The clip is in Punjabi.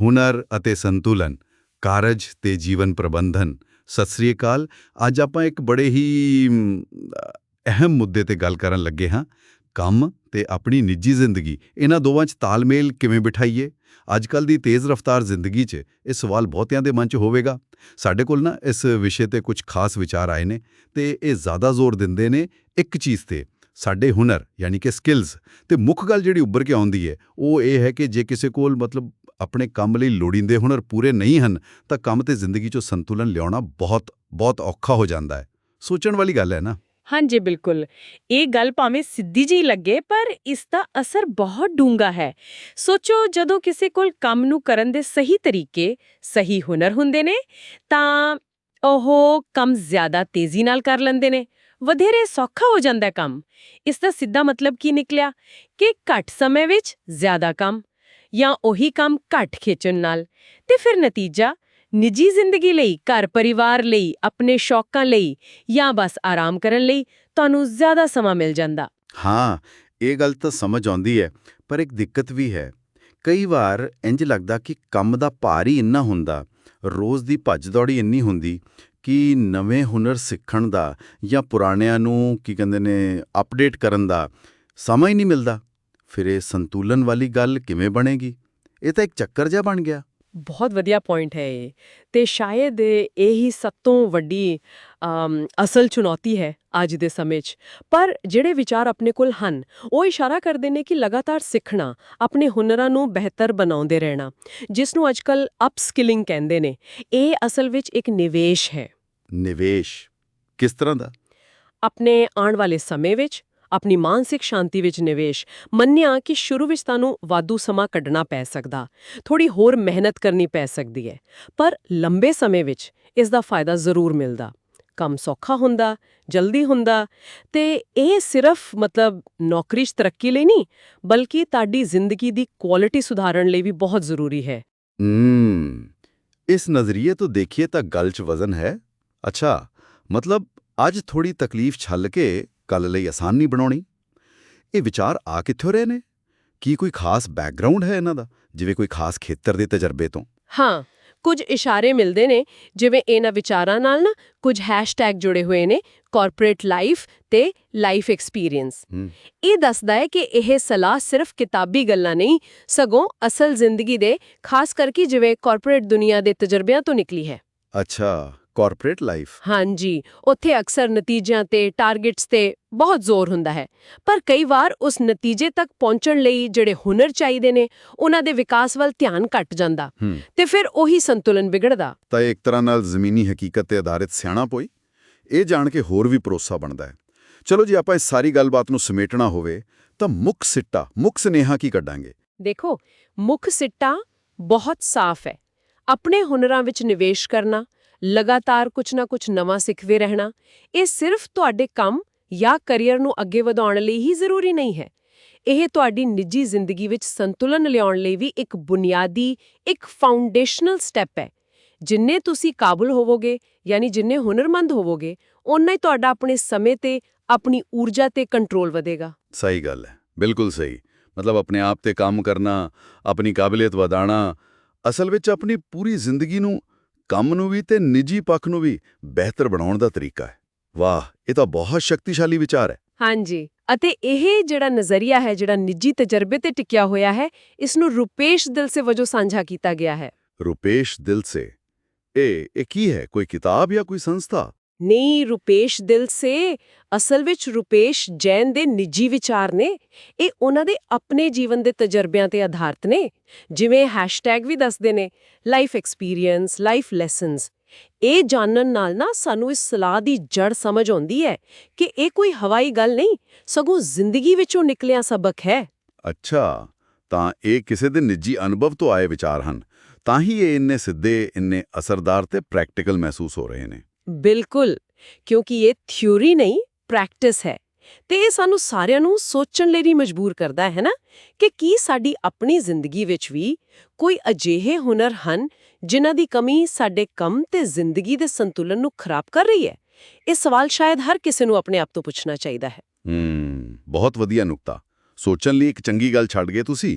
ਹੁਨਰ ਅਤੇ ਸੰਤੁਲਨ, ਕਾਰਜ ਤੇ ਜੀਵਨ ਪ੍ਰਬੰਧਨ। ਸਤਿ ਸ੍ਰੀ ਅਕਾਲ। ਅੱਜ ਆਪਾਂ ਇੱਕ ਬੜੇ ਹੀ ਅਹਿਮ ਮੁੱਦੇ ਤੇ ਗੱਲ ਕਰਨ ਲੱਗੇ ਹਾਂ। ਕੰਮ ਤੇ ਆਪਣੀ ਨਿੱਜੀ ਜ਼ਿੰਦਗੀ। ਇਹਨਾਂ ਦੋਵਾਂ 'ਚ ਤਾਲਮੇਲ ਕਿਵੇਂ ਬਿਠਾਈਏ? ਅੱਜ ਕੱਲ ਦੀ ਤੇਜ਼ ਰਫ਼ਤਾਰ ਜ਼ਿੰਦਗੀ 'ਚ ਇਹ ਸਵਾਲ ਬਹੁਤਿਆਂ ਦੇ ਮਨ 'ਚ ਹੋਵੇਗਾ। ਸਾਡੇ ਕੋਲ ਨਾ ਇਸ ਵਿਸ਼ੇ ਤੇ ਕੁਝ ਖਾਸ ਵਿਚਾਰ ਆਏ ਨੇ ਤੇ ਇਹ ਜ਼ਿਆਦਾ ਜ਼ੋਰ ਦਿੰਦੇ ਨੇ ਇੱਕ ਚੀਜ਼ ਤੇ, ਸਾਡੇ ਹੁਨਰ, ਯਾਨੀ ਕਿ ਸਕਿੱਲਸ ਤੇ ਮੁੱਖ ਗੱਲ ਜਿਹੜੀ ਉੱਭਰ ਕੇ ਆਉਂਦੀ ਹੈ, ਉਹ ਇਹ ਹੈ ਕਿ ਜੇ ਕਿਸੇ ਕੋਲ ਮਤਲਬ ਆਪਣੇ ਕੰਮ ਲਈ ਲੋੜੀਂਦੇ ਹੁਨਰ ਪੂਰੇ ਨਹੀਂ ਹਨ, ਤਾਂ ਕੰਮ ਤੇ ਜ਼ਿੰਦਗੀ 'ਚੋਂ ਸੰਤੁਲਨ ਲਿਆਉਣਾ ਬਹੁਤ ਬਹੁਤ ਔਖਾ ਹੋ ਜਾਂਦਾ ਹੈ। ਸੋਚਣ ਵਾਲੀ ਗੱਲ ਹੈ ਨਾ? ਹਾਂਜੀ, ਬਿਲਕੁਲ। ਇਹ ਗੱਲ ਭਾਵੇਂ ਸਿੱਧੀ ਜਿਹੀ ਲੱਗੇ, ਪਰ ਇਸ ਦਾ ਅਸਰ ਬਹੁਤ ਡੂੰਘਾ ਹੈ। ਸੋਚੋ, ਜਦੋਂ ਕਿਸੇ ਕੋਲ ਕੰਮ ਨੂੰ ਕਰਨ ਦੇ ਸਹੀ ਤਰੀਕੇ, ਸਹੀ ਹੁਨਰ ਹੁੰਦੇ ਨੇ, ਤਾਂ ਉਹ ਕੰਮ ਜ਼ਿਆਦਾ ਤੇਜ਼ੀ ਨਾਲ ਕਰ ਲੈਂਦੇ ਨੇ। ਵਧੇਰੇ ਸੌਖਾ ਹੋ ਜਾਂਦਾ ਕੰਮ। ਇਸ ਦਾ ਸਿੱਧਾ ਮਤਲਬ ਕੀ ਨਿਕਲਿਆ? ਕਿ ਘੱਟ ਸਮੇਂ ਵਿੱਚ ਜ਼ਿਆਦਾ ਕੰਮ। ਜਾਂ ਉਹੀ ਕੰਮ ਘੱਟ ਖੇਚਣ ਨਾਲ। ਤੇ ਫਿਰ ਨਤੀਜਾ, ਨਿੱਜੀ ਜ਼ਿੰਦਗੀ ਲਈ, ਘਰ ਪਰਿਵਾਰ ਲਈ, ਆਪਣੇ ਸ਼ੌਕਾਂ ਲਈ ਜਾਂ ਬਸ ਆਰਾਮ ਕਰਨ ਲਈ ਤੁਹਾਨੂੰ ਜ਼ਿਆਦਾ ਸਮਾਂ ਮਿਲ ਜਾਂਦਾ। ਹਾਂ, ਇਹ ਗੱਲ ਤਾਂ ਸਮਝ ਆਉਂਦੀ ਹੈ, ਪਰ ਇੱਕ ਦਿੱਕਤ ਵੀ ਹੈ। ਕਈ ਵਾਰ ਇੰਜ ਲੱਗਦਾ ਕਿ ਕੰਮ ਦਾ ਭਾਰ ਹੀ ਇੰਨਾ ਹੁੰਦਾ, ਰੋਜ਼ ਦੀ ਭੱਜ ਦੌੜੀ ਇੰਨੀ ਹੁੰਦੀ ਕਿ ਨਵੇਂ ਹੁਨਰ ਸਿੱਖਣ ਦਾ ਜਾਂ ਪੁਰਾਣਿਆਂ ਨੂੰ, ਕੀ ਕਹਿੰਦੇ ਨੇ ਅਪਡੇਟ ਕਰਨ ਦਾ ਸਮਾਂ ਹੀ ਨਹੀਂ ਮਿਲਦਾ। ਫਿਰ ਇਹ ਸੰਤੁਲਨ ਵਾਲੀ ਗੱਲ ਕਿਵੇਂ ਬਣੇਗੀ? ਇਹ ਤਾਂ ਇੱਕ ਚੱਕਰ ਜਿਹਾ ਬਣ ਗਿਆ। ਬਹੁਤ ਵਧੀਆ ਪੁਆਇੰਟ ਹੈ ਇਹ। ਤੇ ਸ਼ਾਇਦ ਇਹ ਹੀ ਸਭ ਤੋਂ ਵੱਡੀ ਅਸਲ ਚੁਣੌਤੀ ਹੈ ਅੱਜ ਦੇ ਸਮੇਂ 'ਚ। ਪਰ ਜਿਹੜੇ ਵਿਚਾਰ ਆਪਣੇ ਕੋਲ ਹਨ ਉਹ ਇਸ਼ਾਰਾ ਕਰਦੇ ਨੇ ਕਿ ਲਗਾਤਾਰ ਸਿੱਖਣਾ ਆਪਣੇ ਹੁਨਰਾਂ ਨੂੰ ਬਿਹਤਰ ਬਣਾਉਂਦੇ ਰਹਿਣਾ ਜਿਸ ਨੂੰ ਅੱਜਕੱਲ ਅਪਸਕਿਲਿੰਗ ਕਹਿੰਦੇ ਨੇ। ਇਹ ਅਸਲ ਵਿੱਚ ਇੱਕ ਨਿਵੇਸ਼ ਹੈ। ਨਿਵੇਸ਼ ਕਿਸ ਤਰ੍ਹਾਂ ਦਾ? ਆਪਣੇ ਆਉਣ ਵਾਲੇ ਸਮੇਂ ਵਿੱਚ ਆਪਣੀ ਮਾਨਸਿਕ ਸ਼ਾਂਤੀ ਵਿੱਚ ਨਿਵੇਸ਼, ਮੰਨਿਆ ਕਿ ਸ਼ੁਰੂ ਵਿੱਚ ਤੁਹਾਨੂੰ ਵਾਧੂ ਸਮਾਂ ਕੱਢਣਾ ਪੈ ਸਕਦਾ ਥੋੜੀ ਹੋਰ ਮਿਹਨਤ ਕਰਨੀ ਪੈ ਸਕਦੀ ਹੈ, ਪਰ ਲੰਬੇ ਸਮੇਂ ਵਿੱਚ ਇਸ ਦਾ ਫਾਇਦਾ ਜ਼ਰੂਰ ਮਿਲਦਾ। ਕੰਮ ਸੌਖਾ ਹੁੰਦਾ, ਜਲਦੀ ਹੁੰਦਾ, ਤੇ ਇਹ ਸਿਰਫ ਮਤਲਬ ਨੌਕਰੀ 'ਚ ਤਰੱਕੀ ਲਈ ਨਹੀਂ, ਬਲਕਿ ਤੁਹਾਡੀ ਜ਼ਿੰਦਗੀ ਦੀ ਕੁਆਲਿਟੀ ਸੁਧਾਰਨ ਲਈ ਵੀ ਬਹੁਤ ਜ਼ਰੂਰੀ ਹੈ। ਇਸ ਨਜ਼ਰੀਏ ਤੋਂ ਦੇਖੀਏ ਤਾਂ ਗੱਲ 'ਚ ਵਜ਼ਨ ਹੈ। ਅੱਛਾ, ਮਤਲਬ ਅੱਜ ਥੋੜੀ ਤਕਲੀਫ ਛੱਲ ਕੇ ਕੱਲ ਲਈ ਆਸਾਨ ਨਹੀਂ ਬਣਾਉਣੀ। ਇਹ ਵਿਚਾਰ ਆ ਕਿੱਥੋਂ ਰਹੇ ਨੇ? ਕੀ ਕੋਈ ਖਾਸ ਬੈਕਗ੍ਰਾਉਂਡ ਹੈ ਇਹਨਾਂ ਦਾ? ਜਿਵੇਂ ਕੋਈ ਖਾਸ ਖੇਤਰ ਦੇ ਤਜਰਬੇ ਤੋਂ। ਹਾਂ ਕੁਝ ਇਸ਼ਾਰੇ ਮਿਲਦੇ ਨੇ ਜਿਵੇਂ ਇਹਨਾਂ ਵਿਚਾਰਾਂ ਨਾਲ ਨਾ ਕੁਝ ਹੈਸ਼ਟੈਗ ਜੁੜੇ ਹੋਏ ਨੇ ਕਾਰਪੋਰੇਟ ਲਾਈਫ ਤੇ ਲਾਈਫ ਐਕਸਪੀਰੀਅੰਸ ਇਹ ਦੱਸਦਾ ਹੈ ਕਿ ਇਹ ਸਲਾਹ ਸਿਰਫ ਕਿਤਾਬੀ ਗੱਲਾਂ ਨਹੀਂ ਸਗੋਂ ਅਸਲ ਜ਼ਿੰਦਗੀ ਦੇ ਖਾਸ ਕਰਕੇ ਜਿਵੇਂ ਕਾਰਪੋਰੇਟ ਦੁਨੀਆ ਦੇ ਤਜਰਬਿਆਂ ਤੋਂ ਨਿਕਲੀ ਹੈ। ਅੱਛਾ। ਕਾਰਪੋਰੇਟ ਲਾਈਫ ਹਾਂਜੀ ਉੱਥੇ ਅਕਸਰ ਨਤੀਜਿਆਂ ਤੇ ਟਾਰਗੇਟਸ ਤੇ ਬਹੁਤ ਜ਼ੋਰ ਹੁੰਦਾ ਹੈ। ਪਰ ਕਈ ਵਾਰ ਉਸ ਨਤੀਜੇ ਤੱਕ ਪਹੁੰਚਣ ਲਈ ਜਿਹੜੇ ਹੁਨਰ ਚਾਹੀਦੇ ਨੇ ਉਹਨਾਂ ਦੇ ਵਿਕਾਸ ਵੱਲ ਧਿਆਨ ਘੱਟ ਜਾਂਦਾ। ਤੇ ਫਿਰ ਉਹੀ ਸੰਤੁਲਨ ਵਿਗੜਦਾ। ਤਾਂ ਇੱਕ ਤਰ੍ਹਾਂ ਨਾਲ ਜ਼ਮੀਨੀ ਹਕੀਕਤ ਤੇ ਆਧਾਰਿਤ ਸਿਆਣਾ ਪੋਈ। ਇਹ ਜਾਣ ਕੇ ਹੋਰ ਵੀ ਭਰੋਸਾ ਬਣਦਾ ਹੈ। ਚਲੋ ਜੀ ਆਪਾਂ ਇਸ ਸਾਰੀ ਗੱਲਬਾਤ ਨੂੰ ਸਮੇਟਣਾ ਹੋਵੇ ਤਾਂ ਮੁੱਖ ਸਿੱਟਾ ਮੁੱਖ ਸੁਨੇਹਾ ਕੀ ਕੱਢਾਂਗੇ? ਦੇਖੋ ਮੁੱਖ ਸਿੱਟਾ ਬਹੁਤ ਸਾਫ਼ ਹੈ। ਆਪਣੇ ਹੁਨਰਾਂ ਵਿੱਚ ਨਿਵੇਸ਼ ਕਰਨਾ ਲਗਾਤਾਰ ਕੁਝ ਨਾ ਕੁਝ ਨਵਾਂ ਸਿੱਖਦੇ ਰਹਿਣਾ, ਇਹ ਸਿਰਫ ਤੁਹਾਡੇ ਕੰਮ ਜਾਂ ਕੈਰੀਅਰ ਨੂੰ ਅੱਗੇ ਵਧਾਉਣ ਲਈ ਹੀ ਜ਼ਰੂਰੀ ਨਹੀਂ ਹੈ। ਇਹ ਤੁਹਾਡੀ ਨਿੱਜੀ ਜ਼ਿੰਦਗੀ ਵਿੱਚ ਸੰਤੁਲਨ ਲਿਆਉਣ ਲਈ ਵੀ ਇੱਕ ਬੁਨਿਆਦੀ, ਇੱਕ ਫਾਊਂਡੇਸ਼ਨਲ ਸਟੈਪ ਹੈ। ਜਿੰਨੇ ਤੁਸੀਂ ਕਾਬਲ ਹੋਵੋਗੇ, ਯਾਨੀ ਜਿੰਨੇ ਹੁਨਰਮੰਦ ਹੋਵੋਗੇ, ਓਨਾ ਹੀ ਤੁਹਾਡਾ ਆਪਣੇ ਸਮੇਂ ਤੇ ਆਪਣੀ ਊਰਜਾ ਤੇ ਕੰਟਰੋਲ ਵਧੇਗਾ। ਸਹੀ ਗੱਲ ਹੈ, ਬਿਲਕੁਲ ਸਹੀ। ਮਤਲਬ ਆਪਣੇ ਆਪ ਤੇ ਕੰਮ ਕਰਨਾ, ਆਪਣੀ ਕਾਬਲੀਅਤ ਵਧਾਉਣਾ, ਅਸਲ ਵਿੱਚ ਆਪਣੀ ਪੂਰੀ ਜ਼ਿੰਦਗੀ ਨੂੰ ਕੰਮ ਨੂੰ ਵੀ ਤੇ ਨਿੱਜੀ ਪੱਖ ਨੂੰ ਵੀ ਬਿਹਤਰ ਬਣਾਉਣ ਦਾ ਤਰੀਕਾ ਹੈ। ਵਾਹ ਇਹ ਤਾਂ ਬਹੁਤ ਸ਼ਕਤੀਸ਼ਾਲੀ ਵਿਚਾਰ ਹੈ। ਹਾਂਜੀ ਅਤੇ ਇਹ ਜਿਹੜਾ ਨਜ਼ਰੀਆ ਹੈ ਜਿਹੜਾ ਨਿੱਜੀ ਤਜਰਬੇ ਤੇ ਟਿਕਿਆ ਹੋਇਆ ਹੈ ਇਸ ਨੂੰ ਰੂਪੇਸ਼ ਦਿਲਸੇ ਵਜੋਂ ਸਾਂਝਾ ਕੀਤਾ ਗਿਆ ਹੈ। ਰੁਪੇਸ਼ ਦਿਲ ਸੇ। ਇਹ ਇਹ ਕੀ ਹੈ? ਕੋਈ ਕਿਤਾਬ ਜਾਂ ਕੋਈ ਸੰਸਥਾ? ਨਹੀਂ, ਰੂਪੇਸ਼ ਦਿਲਸੇ ਅਸਲ ਵਿੱਚ ਰੂਪੇਸ਼ ਜੈਨ ਦੇ ਨਿੱਜੀ ਵਿਚਾਰ ਨੇ। ਇਹ ਉਹਨਾਂ ਦੇ ਆਪਣੇ ਜੀਵਨ ਦੇ ਤਜਰਬਿਆਂ ਤੇ ਆਧਾਰਿਤ ਨੇ। ਜਿਵੇਂ ਹੈਸ਼ਟੈਗ ਵੀ ਦੱਸਦੇ ਨੇ ਲਾਈਫ ਐਕਸਪੀਰੀਅੰਸ ਲਾਈਫ ਲੈਸਨਸ ਇਹ ਜਾਣਨ ਨਾਲ ਨਾ ਸਾਨੂੰ ਇਸ ਸਲਾਹ ਦੀ ਜੜ ਸਮਝ ਆਉਂਦੀ ਹੈ ਕਿ ਇਹ ਕੋਈ ਹਵਾਈ ਗੱਲ ਨਹੀਂ, ਸਗੋਂ ਜ਼ਿੰਦਗੀ ਵਿੱਚੋਂ ਨਿਕਲਿਆ ਸਬਕ ਹੈ। ਅੱਛਾ, ਤਾਂ ਇਹ ਕਿਸੇ ਦੇ ਨਿੱਜੀ ਅਨੁਭਵ ਤੋਂ ਆਏ ਵਿਚਾਰ ਹਨ। ਤਾਂ ਹੀ ਇਹ ਇੰਨੇ ਸਿੱਧੇ, ਇੰਨੇ ਅਸਰਦਾਰ ਤੇ ਪ੍ਰੈਕਟੀਕਲ ਮਹਿਸੂਸ ਹੋ ਰਹੇ ਨੇ। ਬਿਲਕੁਲ, ਕਿਉਂਕਿ ਇਹ ਥਿਊਰੀ ਨਹੀਂ, ਪ੍ਰੈਕਟਿਸ ਹੈ। ਤੇ ਇਹ ਸਾਨੂੰ ਸਾਰਿਆਂ ਨੂੰ ਸੋਚਣ ਲਈ ਵੀ ਮਜਬੂਰ ਕਰਦਾ ਹੈ ਨਾ ਕਿ ਕੀ ਸਾਡੀ ਆਪਣੀ ਜ਼ਿੰਦਗੀ ਵਿੱਚ ਵੀ ਕੋਈ ਅਜਿਹੇ ਹੁਨਰ ਹਨ ਜਿਨ੍ਹਾਂ ਦੀ ਕਮੀ ਸਾਡੇ ਕੰਮ ਤੇ ਜ਼ਿੰਦਗੀ ਦੇ ਸੰਤੁਲਨ ਨੂੰ ਖਰਾਬ ਕਰ ਰਹੀ ਹੈ? ਇਹ ਸਵਾਲ ਸ਼ਾਇਦ ਹਰ ਕਿਸੇ ਨੂੰ ਆਪਣੇ ਆਪ ਤੋਂ ਪੁੱਛਣਾ ਚਾਹੀਦਾ ਹੈ। ਹੂੰ, ਬਹੁਤ ਵਧੀਆ ਨੁਕਤਾ। ਸੋਚਣ ਲਈ ਇੱਕ ਚੰਗੀ ਗੱਲ ਛੱਡ ਗਏ ਤੁਸੀਂ।